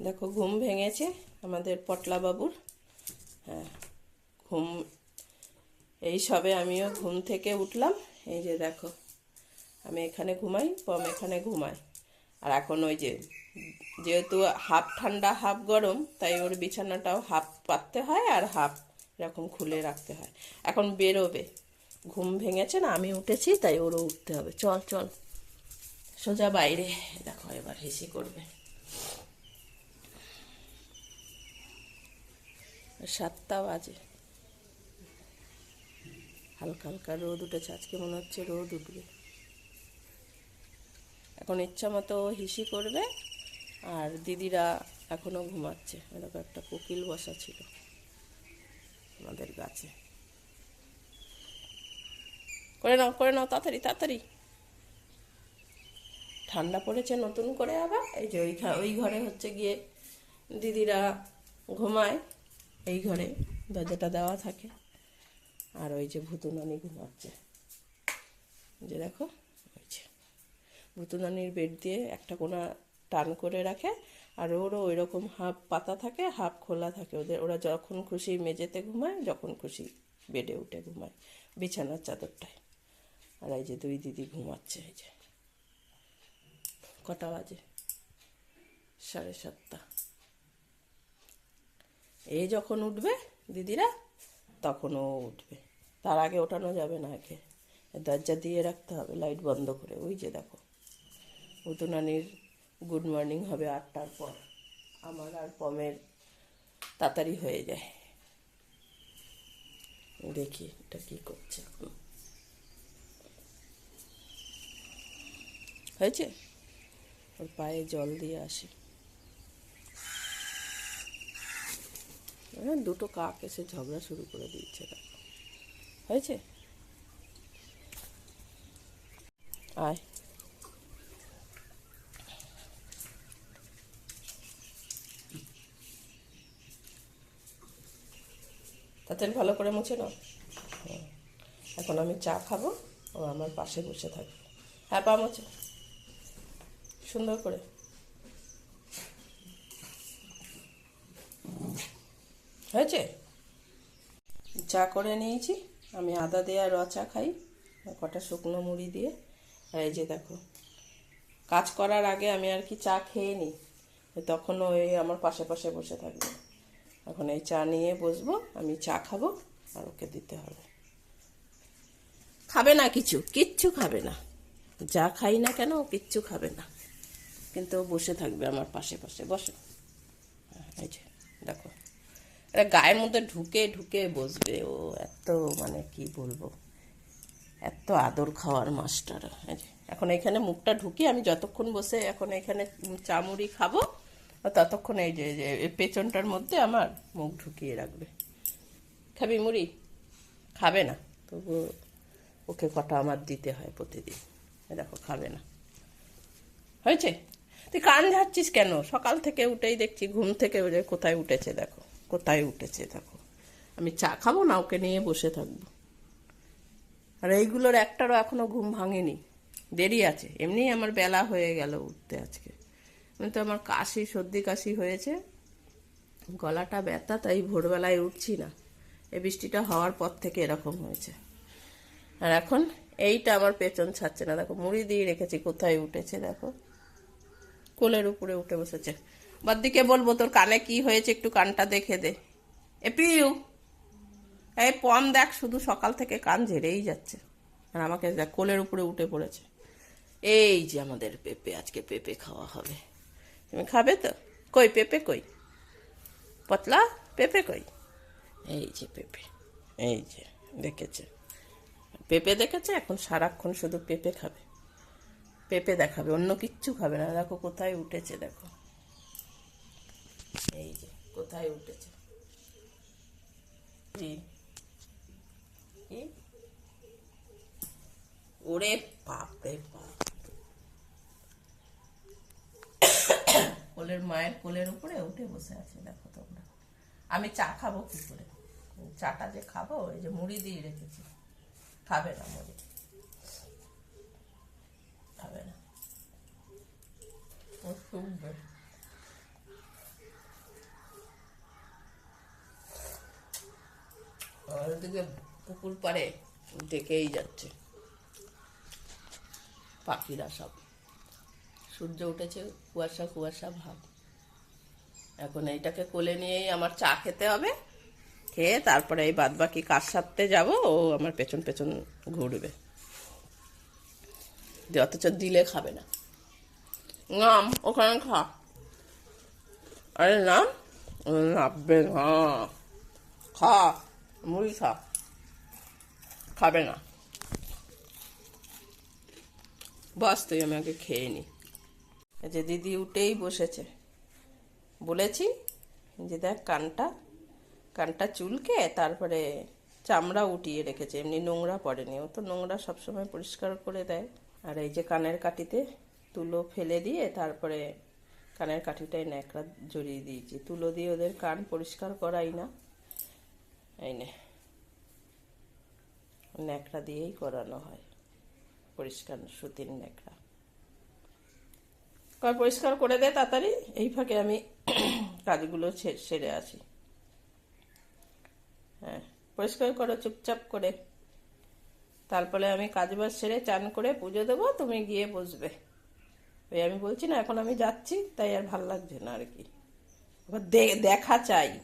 দেখো, ঘুম ভেঙেছে আমাদের পটলা বাবুর হ্যাঁ ঘুম, এই সবে আমিও ঘুম থেকে উঠলাম। এই যে দেখো, আমি এখানে ঘুমাই, পম এখানে ঘুমাই আর এখন ওই যে, যেহেতু হাফ ঠান্ডা, হাফ গরম, তাই ওর বিছানাটাও হাফ পাততে হয় আর হাফ এরকম খুলে রাখতে হয়। এখন বেরোবে। ঘুম ভেঙেছে না, আমি উঠেছি, তাই ওরও উঠতে হবে। চল চল। সোজা বাইরে, দেখো এবার হেসি করবে। সাতটা বাজে। হালকা হালকা রোদ উঠেছে, আজকে মনে হচ্ছে রোদ উঠবে। এখন ইচ্ছা মতো হিসি করবে, আর দিদিরা এখনও ঘুমাচ্ছে। এরকম একটা কোকিল বসা ছিল আমাদের গাছে। করে নাও করে নাও, তাড়াতাড়ি তাড়াতাড়ি। ঠান্ডা পড়েছে নতুন করে আবার। এই যে ওই ওই ঘরে হচ্ছে গিয়ে দিদিরা ঘুমায়। এই ঘরে দরজাটা দেওয়া থাকে। আর ওই যে ভুতুনানি ঘুমাচ্ছে। যে দেখো, ওই যে ভুতুনানির বেড দিয়ে একটা কোনা টান করে রাখে, আর ওরও ওই রকম হাফ পাতা থাকে, হাফ খোলা থাকে। ওদের, ওরা যখন খুশি মেঝেতে ঘুমায়, যখন খুশি বেডে উঠে ঘুমায়, বিছানার চাদরটায়। আর এই যে দুই দিদি ঘুমাচ্ছে, এই যে কটা বাজে? সাড়ে সাতটা। এ যখন উঠবে, দিদিরা তখন ও উঠবে। তার আগে ওঠানো যাবে না একে দরজা দিয়ে রাখতে হবে, লাইট বন্ধ করে। ওই যে দেখো উতুনানির গুড মর্নিং হবে আটটার পর। আমার আর পমের তাড়াতাড়ি হয়ে যায়। দেখি এটা কি করছে। হয়েছে? ওর পায়ে জল দিয়ে আসি। দুটো কাক এসে ঝগড়া শুরু করে দিচ্ছে দেখো। হয়েছে? আয়। তাতে ভালো করে মুছে নাও। হ্যাঁ। এখন আমি চা খাব, ও আমার পাশে বসে থাকবে। হ্যাঁ পা মুছে। সুন্দর করে। হয়েছে? চা করে নিয়েছি। আমি আদা দেওয়া র চা খাই। কটা শুকনো মুড়ি দিয়ে। আর এই যে দেখো কাজ করার আগে আমি আর কি চা খেয়ে নিই। তখন ওই আমার পাশে পাশে বসে থাকবে। এখন এই চা নিয়ে বসবো আমি চা খাব আর ওকে দিতে হবে। খাবে না কিছু কিচ্ছু খাবে না। যা খাই না কেন কিচ্ছু খাবে না। কিন্তু বসে থাকবে আমার পাশে পাশে। বসে। হ্যাঁ, এই যে দেখো। এটা গায়ের মধ্যে ঢুকে ঢুকে বসবে। ও এত মানে কি বলব? এত আদর খাওয়ার মাস্টার। এখন এখানে মুখটা ঢুকি আমি যতক্ষণ বসে এখন এখানে চামুড়ি খাব, ততক্ষণ এই যে পেছনটার মধ্যে আমার মুখ ঢুকিয়ে রাখবে। খাবি মুড়ি? খাবে না। তবু ওকে কটা আমার দিতে হয় প্রতিদিন। দেখো, খাবে না। হয়েছে? তুই কান ঝাড়ছিস কেন? সকাল থেকে উঠেই দেখছি, ঘুম থেকে কোথায় উঠেছে, দেখো। কোথায় উঠেছে, দেখো। আমি চা খাব না, ওকে নিয়ে বসে থাকব। আর এইগুলোর একটারও এখনও ঘুম ভাঙেনি। দেরি আছে। এমনি আমার বেলা হয়ে গেল উঠতে আজকে। আমি তো আমার কাশি, সর্দি কাশি হয়েছে। গলাটা ব্যথা, তাই ভোরবেলায় উঠছি না। এই বৃষ্টিটা হওয়ার পর থেকে এরকম হয়েছে। আর এখন এইটা আমার পেছন ছাড়ছে না। দেখো, মুড়ি দিয়ে রেখেছি, কোথায় উঠেছে, দেখো। কোলের উপরে উঠে বসেছে। বাদ্দিকে বলব, তোর কানে কি হয়েছে একটু কানটা দেখে দে। এ পিউ এই পম দেখ, শুধু সকাল থেকে কান ঝেড়েই যাচ্ছে। আর আমাকে দেখ, কোলের উপরে উঠে পড়েছে। এই যে আমাদের পেঁপে, আজকে পেঁপে খাওয়া হবে। তুমি খাবে তো? কই, পেঁপে কই? পতলা, পেঁপে কই? এই যে পেঁপে, এই যে, দেখেছে। পেঁপে দেখেছে, এখন সারাক্ষণ শুধু পেঁপে খাবে। পেঁপে দেখাবে, অন্য কিচ্ছু খাবে না। দেখো কোথায় উঠেছে, দেখো। এই যে, কোথায় উঠেছে? ওরে বাপ রে বাপ। কোলের মায়ের কোলের উপরে উঠে বসে আছে, দেখো তোমরা। আমি চা খাব কি করে? চাটা যে খাব এই যে মুড়ি দিয়ে রেখেছি। খাবে না মুড়ি। খাবে না। ও শুনবে থেকে পুকুর পাড়ে ডেকেই যাচ্ছে। পাখিরা সব। সূর্য উঠেছে, কুয়াশা কুয়াশা ভাব। এখন এইটাকে কোলে নিয়েই আমার চা খেতে হবে। খেয়ে তারপরে এই বাদ বাকি কাজ সারতে যাব, ও আমার পেছন পেছন ঘুরবে। অথচ দিলে খাবে না। নাম, ওখানে খা। আরে নাম? নাববে না। খা। মুড়ি খা খাবে না। বস, তুই আমি আগে খেয়ে নি। যে দিদি উঠেই বসেছে। বলেছি যে দেখ কানটা কানটা চুলকে তারপরে চামড়া উঠিয়ে রেখেছে, এমনি নোংরা পড়েনি। ও তো নোংরা সবসময় পরিষ্কার করে দেয়। আর এই যে কানের কাটিতে তুলো ফেলে দিয়ে তারপরে কানের কাঠিটাই ন্যাকড়া জড়িয়ে দিয়েছি। তুলো দিয়ে ওদের কান পরিষ্কার করাই না। এই নে। ন্যাকড়া দিয়েই করানো হয়। পরিষ্কার সুতির ন্যাকড়া। কর পরিষ্কার করে দেয় তাড়াতাড়ি। এই ফাঁকে আমি কাজগুলো সেরে আসি। হ্যাঁ পরিষ্কার করো, চুপচাপ করে। তারপরে আমি কাজ বাজ সেরে চান করে পুজো দেবো, তুমি গিয়ে বসবে। ওই আমি বলছি না, এখন আমি যাচ্ছি, তাই আর ভালো লাগছে না আর কি। দেখা চাই।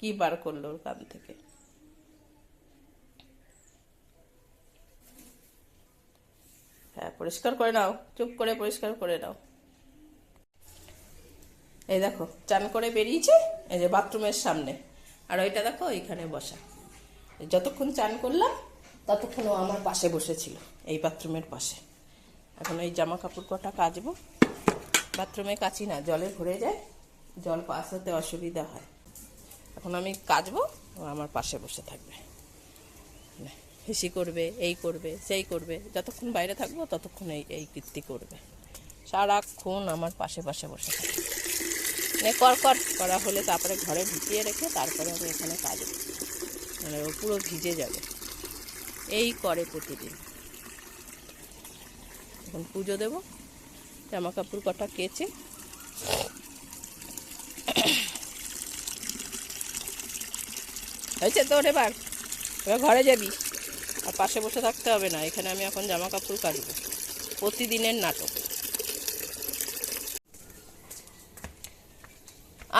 কি বার করল ওর কান থেকে? হ্যাঁ পরিষ্কার করে নাও, চুপ করে পরিষ্কার করে নাও। এই দেখো, চান করে বেরিয়েছে, এই যে বাথরুমের সামনে। আর ওইটা দেখো, ওইখানে বসা। যতক্ষণ চান করলাম, ততক্ষণ ও আমার পাশে বসেছিল, এই বাথরুমের পাশে। এখন এই জামা কাপড় কটা কাচবো। বাথরুমে কাচি না, জলে ভরে যায়। জল পাস হতে অসুবিধা হয়। এখন আমি কাচবো আমার পাশে বসে থাকবে। হিসি করবে, এই করবে, সেই করবে, যতক্ষণ বাইরে থাকব ততক্ষণ এই এই কীর্তি করবে। সারাক্ষণ আমার পাশে পাশে বসে থাকবে। কর কর, করা হলে তারপরে ঘরে ঢুকিয়ে রেখে তারপরে আমি এখানে কাজ মানে ও পুরো ভিজে যাবে। এই করে প্রতিদিন। এখন পুজো দেবো। জামা কাপড় কটা কেচে হয়েছে তোর এবার? এবার ঘরে যাবি। আর পাশে বসে থাকতে হবে না। এখানে আমি এখন জামা কাপড় কাটবো প্রতিদিনের নাটক।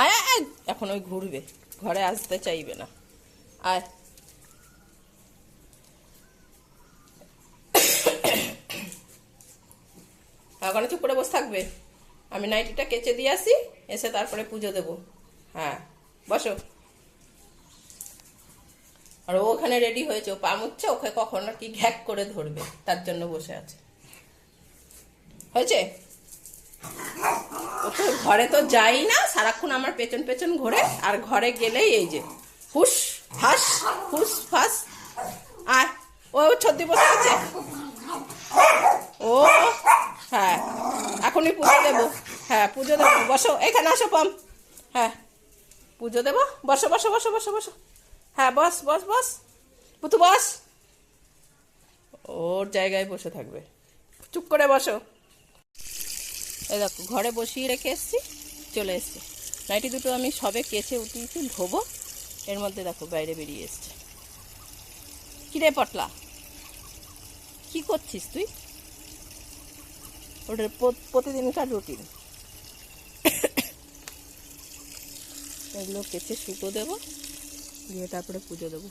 আয় আয়, এখন ওই ঘুরবে। ঘরে আসতে চাইবে না। আয়। ওখানে চুপ করে বসে থাকবে। আমি নাইটিটা কেচে দিয়ে আসি এসে তারপরে পুজো দেবো। হ্যাঁ বসো। আর ওখানে রেডি হয়েছে, ও পা মুচ্ছে ওকে কখন আর কি ঘ্যাক করে ধরবে, তার জন্য বসে আছে। হয়েছে? ও তো ঘরে তো যাই না, সারাক্ষণ আমার পেছন পেছন ঘোরে, আর ঘরে গেলেই এই যে হুস হাস, হুস, ফাস। আর ও ছদ্দি বসে আছে? ও হ্যাঁ এখনই পুজো দেবো। হ্যাঁ পুজো দেবো। বসো, এখানে আসো, পাম। হ্যাঁ পুজো দেবো। বসো বসো বসো বসো বসো। হ্যাঁ বস বস বস। পুতু বস। ওর জায়গায় বসে থাকবে। চুপ করে বসো। এই দেখো, ঘরে বসিয়ে রেখে এসছি, চলে এসছি। নাইটি দুটো আমি সবে কেচে উঠিয়েছি, ধোবো। এর মধ্যে দেখো, বাইরে বেরিয়ে এসছে। কিরে পটলা? কি করছিস তুই? ওটার প্রত- প্রতিদিনকার রুটিন। এগুলো কেচে শুকো দেবো। দিয়ে তারপরে পুজো দেবো।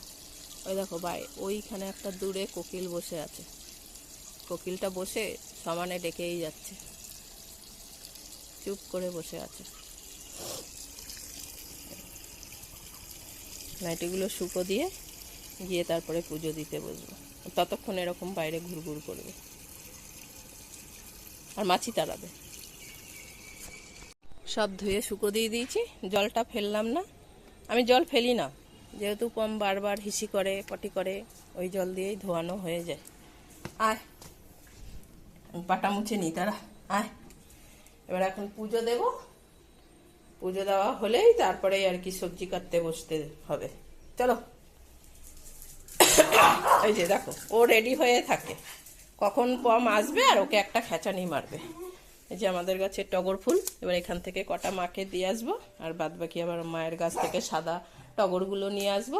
ওই দেখো ভাই, ওইখানে একটা দূরে কোকিল বসে আছে। কোকিলটা বসে সমানে ডেকেই যাচ্ছে। চুপ করে বসে আছে। নাইটিগুলো শুকো দিয়ে গিয়ে তারপরে পুজো দিতে বসবো। ততক্ষণ এরকম বাইরে ঘুরঘুর করবে। আর মাছি তাড়াবে। সব ধুয়ে শুকো দিয়ে দিয়েছি, জলটা ফেললাম না। আমি জল ফেলি না। যেহেতু পম বারবার হিসি করে, পটি করে, ওই জল দিয়েই ধোয়ানো হয়ে যায়। আয়। পাটা মুছে নি, তারা। আয়। এবার এখন পুজো দেব। পুজো দেওয়া হলেই তারপরে আর কি সবজি কাটতে বসতে হবে। চলো। এই যে দেখো, ও রেডি হয়ে থাকে। কখন পম আসবে আর ওকে একটা খেঁচানি মারবে। এই যে আমাদের গাছে টগর ফুল, এবার এখান থেকে কটা মাকে দিয়ে আসব, আর বাদ বাকি আবার মায়ের গাছ থেকে সাদা টগরগুলো নিয়ে আসব।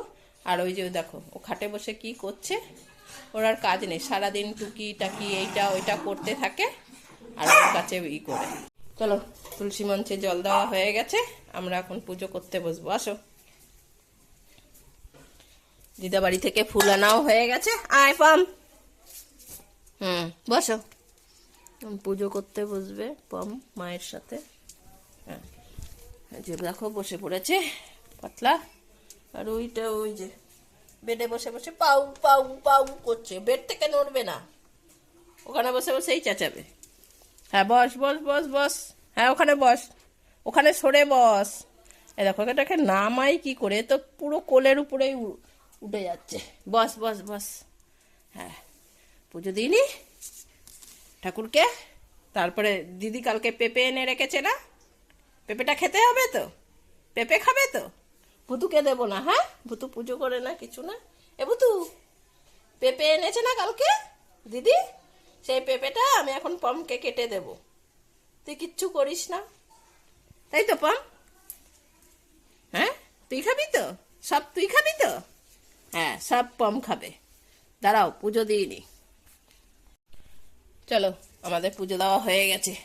আর ওই যে দেখো, ও খাটে বসে কি করছে, ওর আর কাজ নেই। সারাদিন টুকি টাকি এইটা ওইটা করতে থাকে, আর ওর কাছে ই করে। চলো, তুলসী মঞ্চে জল দেওয়া হয়ে গেছে, আমরা এখন পুজো করতে বসবো। আসো। দিদা বাড়ি থেকে ফুল আনাও হয়ে গেছে। আয়, পাম। হুম, বসো। পুজো করতে বসবে পম মায়ের সাথে। হ্যাঁ দেখো, বসে পড়েছে, পাতলা। আর ওইটা ওই যে বেডে বসে বসে পাউ পাউ পাউ করছে। বেড থেকে নড়বে না? ওখানে বসে বসেই চেঁচাবে। হ্যাঁ বস বস বস বস। হ্যাঁ ওখানে বস। ওখানে সরে বস। এ দেখো, এটাকে নামাই কি করে? তো পুরো কোলের উপরেই উঠে যাচ্ছে। বস বস বস। হ্যাঁ পুজো দিইনি। ঠাকুরকে। তারপরে দিদি কালকে পেঁপে এনে রেখেছে না? পেঁপেটা খেতে হবে তো? পেঁপে খাবে তো? ভুতুকে দেবো না হ্যাঁ? ভুতু পুজো করে না, কিছু না। এ ভুতু, পেঁপে এনেছে না কালকে? দিদি, সেই পেঁপেটা আমি এখন পমকে কেটে দেব। তুই কিচ্ছু করিস না। তাই তো, পম? হ্যাঁ? তুই খাবি তো? সব তুই খাবি তো? হ্যাঁ সব পম খাবে। দাঁড়াও, পুজো দিইনি। চলো, আমাদের পুজো দেওয়া হয়ে গেছে।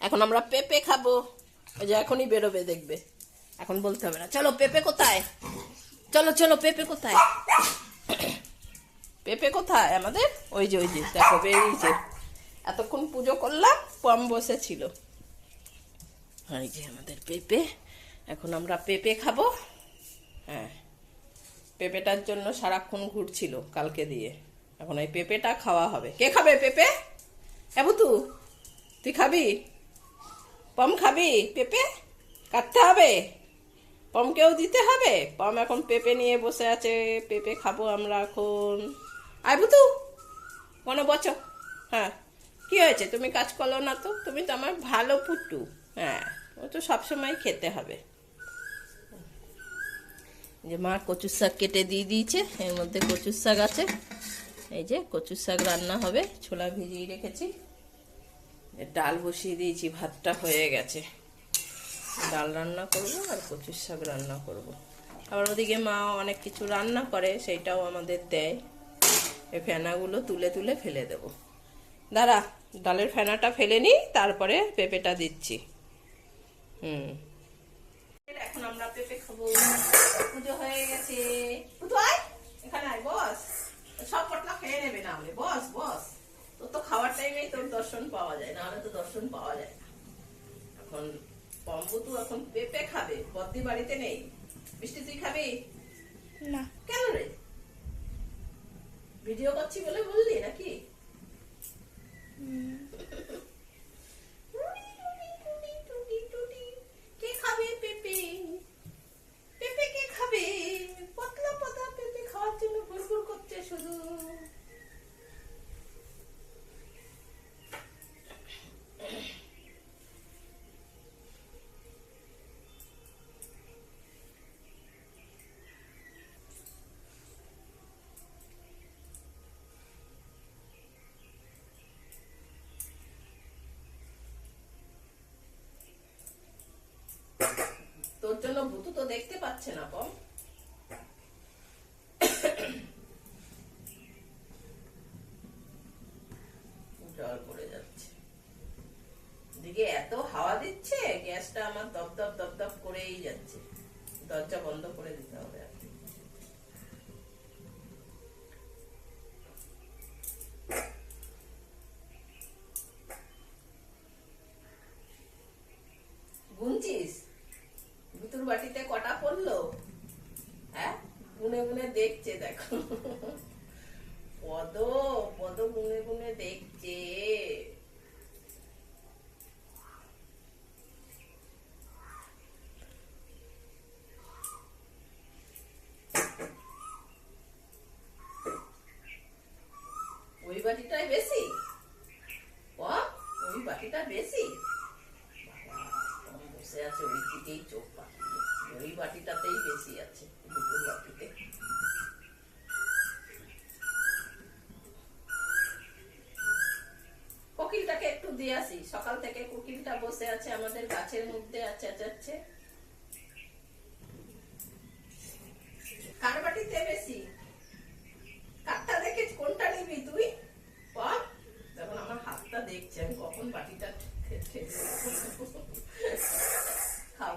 এখন আমরা পেঁপে খাব। ওই যে এখনই বেরোবে, দেখবে। এখন বলতে হবে না। চলো, পেঁপে কোথায়? চলো চলো, পেঁপে কোথায়? পেঁপে কোথায় আমাদের? ওই যে ওই যে, দেখো বেরিয়েছে এতক্ষণ পুজো করলাম, পম বসেছিল। এই যে আমাদের পেঁপে। এখন আমরা পেঁপে খাব। হ্যাঁ। পেঁপেটার জন্য সারাক্ষণ ঘুরছিল কালকে দিয়ে। এখন এই পেঁপেটা খাওয়া হবে। কে খাবে পেঁপে? হ্যাঁ তু তুই খাবি? পম খাবি পেঁপে? কাটতে হবে? পমকেও দিতে হবে। পম এখন পেঁপে নিয়ে বসে আছে। পেঁপে খাব আমরা এখন। আয় বুতু, কোনো বচো? হ্যাঁ। কি হয়েছে? তুমি কাজ করল না তো? তুমি তো আমার ভালো পুট্টু হ্যাঁ ও তো সবসময় খেতে হবে। যে মা কচুর শাক কেটে দিয়ে দিয়েছে। এর মধ্যে কচুর শাক আছে। এই যে কচুর শাক রান্না হবে। ছোলা ভিজিয়ে রেখেছি। ডাল বসিয়ে দিয়েছি, ভাতটা হয়ে গেছে। ডাল রান্না করব আর কচুর শাক রান্না করব। আবার ওদিকে মা অনেক কিছু রান্না করে, সেইটাও আমাদের দেয়। এই ফেনাগুলো তুলে তুলে ফেলে দেব। দাঁড়া, ডালের ফেনাটা ফেলে নিই, তারপরে পেঁপেটা দিচ্ছি। হুম। এখন আমরা পেঁপে খাব। পুজো হয়ে গেছে। বস। সব পটলা খেয়ে নেবে না বস তোর তো খাওয়ার টাইমেই তোর দর্শন পাওয়া যায়, না হলে তো দর্শন পাওয়া যায় না। এখন পম্পুতু এখন পেঁপে খাবে বদ্দি বাড়িতে নেই। মিষ্টি তুই খাবি? না। কেন রে? ভিডিও করছি বলে বললি নাকি টুটি, টুটি, টুটি, টুটি, টুটি। কে খাবে পেঁপে পেঁপে কে খাবে পতলা পাতা পেঁপে খাওয়ার জন্য গুড়গুড় করছে শুধু তোর জন্য ভুতু তো দেখতে পাচ্ছে না পম জল পড়ে যাচ্ছে। দিকে এত হাওয়া দিচ্ছে, গ্যাসটা আমার দপ দপ দপ দপ করেই যাচ্ছে। দরজা বন্ধ করে দিতে হবে আর থেকে কুকিলটা বসে আছে আমাদের গাছের মধ্যে চেঁচাচ্ছে কার বেশি কারটা দেখে কোনটা নিবি তুই তখন আমার হাতটা দেখছে আমি কখন বাটিটা খাও